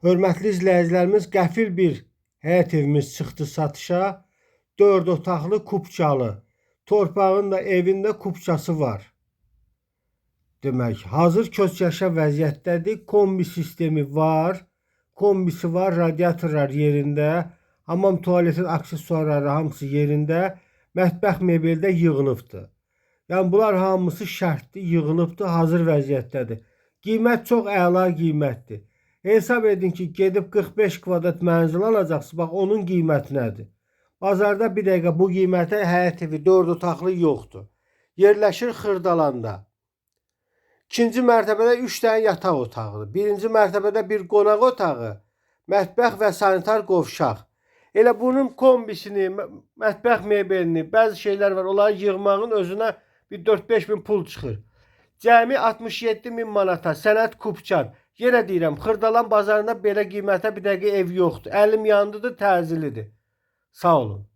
Hörmətli izləyicilərimiz, qəfil bir həyət evimiz çıxdı satışa. 4 otaqlı kupçalı. Torpağın da evində kupçası var. Demək, hazır köçyaşa vəziyyətdədir. Kombi sistemi var. Kombisi var, radiatorlar yerində. Hamam tualetin aksesuarları hamısı yerində. Mətbəx mebeldə yığılıbdı. Yəni bunlar hamısı şərtli yığılıbdı, hazır vəziyyətdədir. Qiymət çox əla qiymətdir. Hesab edin ki, gedib 45 kvadrat mənzil alacaqsınız. Bax onun qiyməti nədir? Bazarda bir dəqiqə bu qiymətə həyət evi 4 otaqlı yoxdur. Yerləşir Xırdalanda. İkinci mərtəbədə 3 dənə yataq otağıdır. Birinci mərtəbədə bir qonaq otağı, mətbəx və sanitar qovşaq. Elə bunun kombisini, mə- mətbəx mebelini, bəzi şeylər var, onları yığmağın özünə bir 4-5 min pul çıxır. Cəmi 67 min manata sənət kupçan. Yenə deyirəm, Xırdalan bazarında belə qiymətə bir dəqiqə ev yoxdur. Əlim yandıdır, təzilidir. Sağ olun.